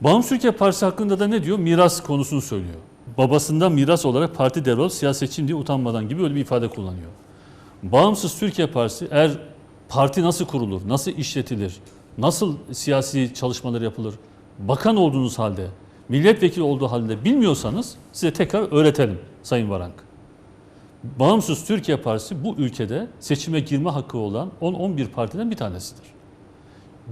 Bağımsız Türkiye Partisi hakkında da ne diyor? Miras konusunu söylüyor. Babasından miras olarak parti devrol, siyasetçiyim diye utanmadan gibi öyle bir ifade kullanıyor. Bağımsız Türkiye Partisi eğer parti nasıl kurulur, nasıl işletilir, nasıl siyasi çalışmalar yapılır, bakan olduğunuz halde, milletvekili olduğu halde bilmiyorsanız size tekrar öğretelim Sayın Varank. Bağımsız Türkiye Partisi bu ülkede seçime girme hakkı olan 10-11 partiden bir tanesidir.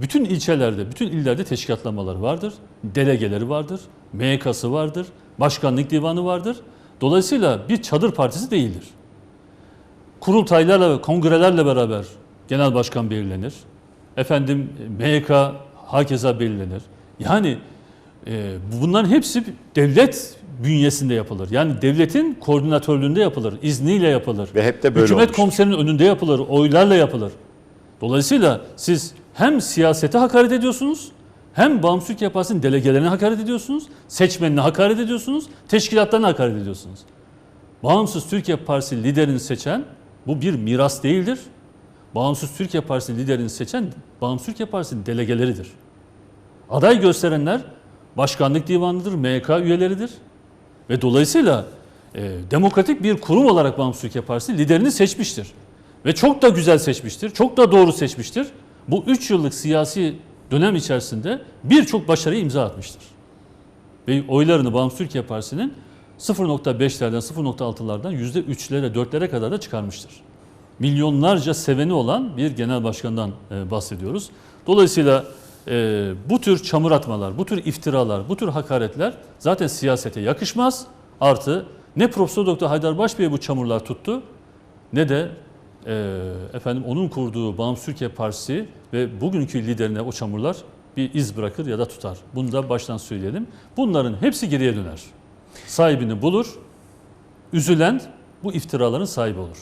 Bütün ilçelerde, bütün illerde teşkilatlamaları vardır, delegeleri vardır, MYK'sı vardır, başkanlık divanı vardır. Dolayısıyla bir çadır partisi değildir. Kurultaylarla ve kongrelerle beraber genel başkan belirlenir. Efendim MYK hakeza belirlenir. Yani e, bunların hepsi devlet bünyesinde yapılır. Yani devletin koordinatörlüğünde yapılır, izniyle yapılır. Ve hep de böyle Hükümet olmuştur. komiserinin önünde yapılır, oylarla yapılır. Dolayısıyla siz hem siyasete hakaret ediyorsunuz, hem Bağımsız Türkiye Partisi'nin delegelerine hakaret ediyorsunuz, seçmenine hakaret ediyorsunuz, teşkilatlarına hakaret ediyorsunuz. Bağımsız Türkiye Partisi liderini seçen bu bir miras değildir. Bağımsız Türkiye Partisi liderini seçen Bağımsız Türkiye Partisi'nin delegeleridir. Aday gösterenler başkanlık divanıdır, MYK üyeleridir. Ve dolayısıyla e, demokratik bir kurum olarak Bağımsız Türkiye Partisi liderini seçmiştir. Ve çok da güzel seçmiştir, çok da doğru seçmiştir. Bu 3 yıllık siyasi dönem içerisinde birçok başarıya imza atmıştır. Ve oylarını Bağımsız Türkiye Partisi'nin 0.5'lerden 0.6'lardan %3'lere 4'lere kadar da çıkarmıştır. Milyonlarca seveni olan bir genel başkandan e, bahsediyoruz. Dolayısıyla e, bu tür çamur atmalar, bu tür iftiralar, bu tür hakaretler zaten siyasete yakışmaz. Artı ne Profesör Doktor Haydar Başbey'e bu çamurlar tuttu ne de e, efendim onun kurduğu Bağımsız Türkiye Partisi ve bugünkü liderine o çamurlar bir iz bırakır ya da tutar. Bunu da baştan söyleyelim. Bunların hepsi geriye döner. Sahibini bulur. Üzülen bu iftiraların sahibi olur.